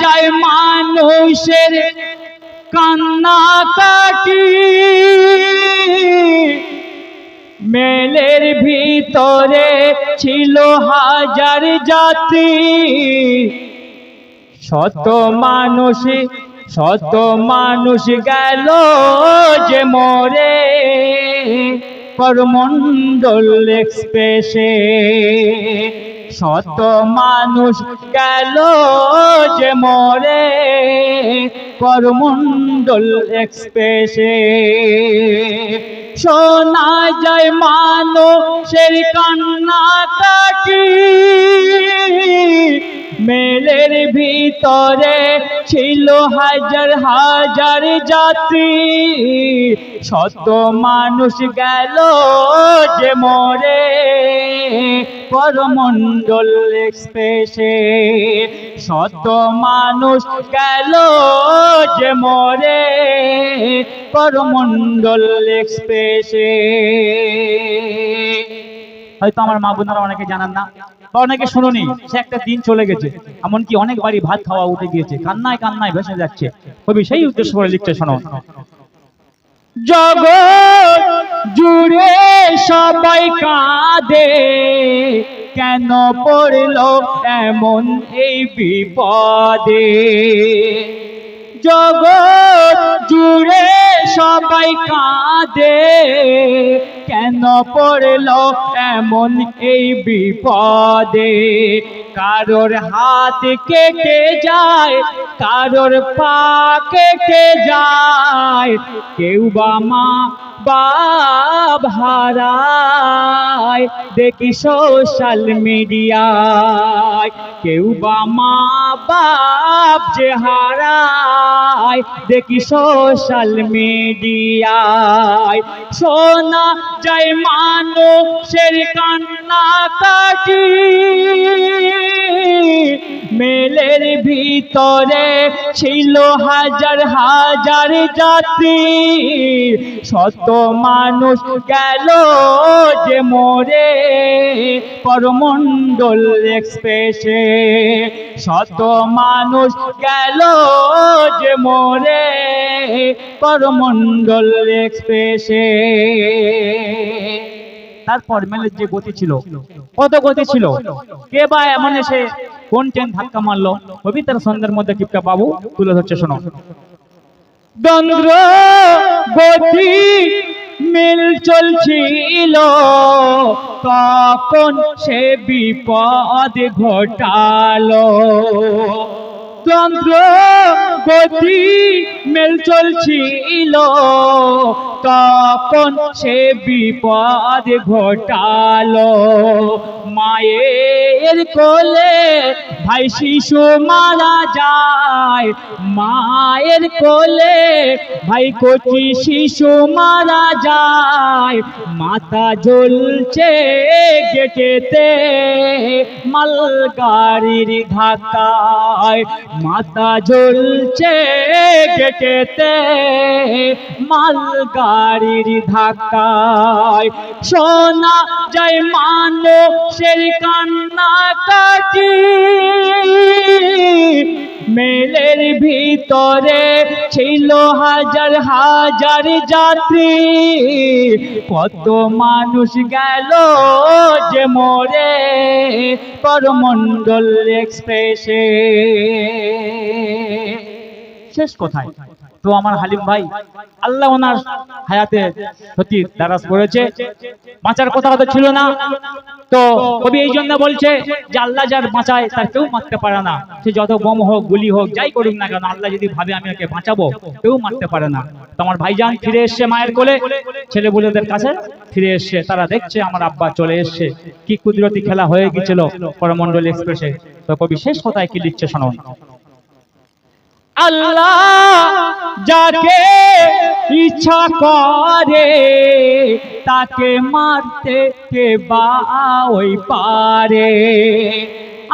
যায় মানুষের কান্না কাটি মেলের ভিতরে ছিল হাজার জাতি। শত মানুষ শত মানুষ গেল যে মরে। করমন্ডল এক্সপ্রেসে শত মানুষ গেল যে মরে করমন্ডল এক্সপ্রেসে। শোনা যায় মানুষের কান্না ভিতরে ছিল হাজার হাজার যাত্রী শত মানুষ গেল যে মরে। করমন্ডল এক্সপ্রেসে শত মানুষ গেল যে মরে। করমন্ডল এক্সপ্রেসে হয়তো আমার মা বোনেরা অনেকে জানান না। বা অনেকে শুনুনি, সে একটা দিন চলে গেছে, এমনকি অনেক বাড়ি ভাত খাওয়া উঠে গিয়েছে, কান্নায় কান্নায় ভেসে যাচ্ছে। কবি সেই উদ্দেশ্য করে লিখতে শোনো। জগৎ জুড়ে সবাই কাঁদে, কেন পড়ল এমন এই বিপদে? জগৎ জুড়ে সবাই কাঁদে। কেন পড়ল এমন এই বিপদে? কারোর হাত কেটে যায়, কারোর পা কেটে যায়। কেউ বা মা বাপ হারায়, দেখি সোশ্যাল মিডিয়ায়। কেউ বা মা বাপ যে হারায়, দেখি সোশ্যাল মিডিয়ায়। শোনা যায় মানুষের কান্না কাটি। মেলের ভিতরে ছিল হাজার হাজার যাত্রী শত মানুষ গেল যে মোরে করমন্ডল এক্সপ্রেসে। শত মানুষ গেল যে মোরে করমন্ডল এক্সপ্রেসে। তারপর মেলের যে গতি ছিল, কত গতি ছিল? কে বা এমন এসে কোন ট্রেন ধাক্কা মারলো। কবিতার সন্ধ্যের মধ্যে কিপটা বাবু তুলে ধরছে, শোনো। গতি মিল চলছিল, তখন সে বিপদ ঘটালো। দ্বন্দ্ব গতি মেল চলছিল, তখন সে বিপদ ঘটালো। কোলে ভাই শিশু মারা যায়, মায়ের কোলে। ভাই কচি শিশু মারা যায়, মাথা জ্বলছে গেটেতে। মাল গাড়ির ধাক্কায় মাথা জ্বলছে গেটেতে। মালগাড়ির ধাক্কায় শোনা যায় মানুষের কান্না কাটি। মেলের ভিতরে ছিল হাজার হাজার যাত্রী। কত মানুষ গেল যে মরে পরমণ্ডল এক্সপ্রেসে। শেষ কোথায়। তো আমার হালিম ভাই, আল্লাহ ওনার হায়াতে সত্যি দারাজ করেছে। বাঁচার কথা তো ছিল না। তো কবি এই জন্য বলছে যে, আল্লাহ যার বাঁচায় তার কেউ মারতে পারে না। সে যত বোম হোক, গুলি হোক, যাই করুক না কেন, আল্লাহ যদি ভাবে আমি ওকে বাঁচাবো, কেউ মারতে পারে না। তো আমার ভাইজান ফিরে এসছে মায়ের কোলে। ছেলে বুলেদের কাছে ফিরে এসছে। তারা দেখছে আমার আব্বা চলে এসছে। কি কুদরতি খেলা হয়ে গেছিল করমন্ডল এক্সপ্রেসে। তো কবি শেষ কথায় কি লিখছে শোনো আল্লাহ যাকে ইচ্ছা করে তাকে মারতে কে বা ওই পারে।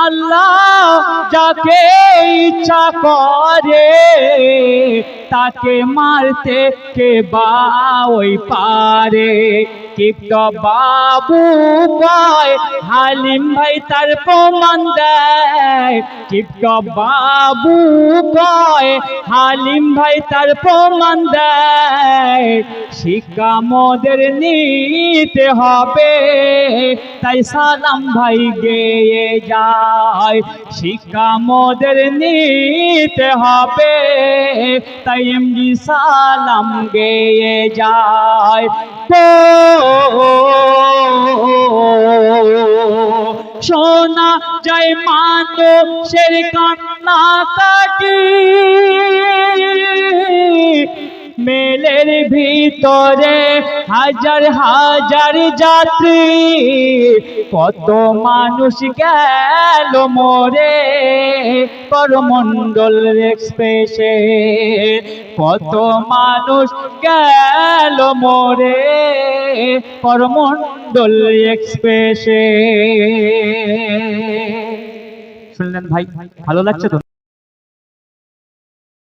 আল্লাহ যাকে ইচ্ছা করে, তাকে মারতে কে বা ওই পারে। কিপ্ট বাবু কয় হালিম ভাই তার প্রমাণ দেয়। কিপ্ট বাবু কয় হালিম ভাই তার প্রমাণ দেয়। শিক্ষা মোদের নিতে হবে। তাই সালাম ভাই গেয়ে যায়। শিক্ষা মোদের নিতে হবে। তাই এমডি সালাম গেয়ে যায়। ও শোনা যায় মানুষের কান্না কাটি। মেলের ভিতরে হাজার হাজার যাত্রী। কত মানুষ গেল মোরে করমন্ডল এক্সপ্রেসে। কত মানুষ গেল মোরে করমন্ডল এক্সপ্রেসে। শুনলেন ভাই, ভালো লাগছে তো?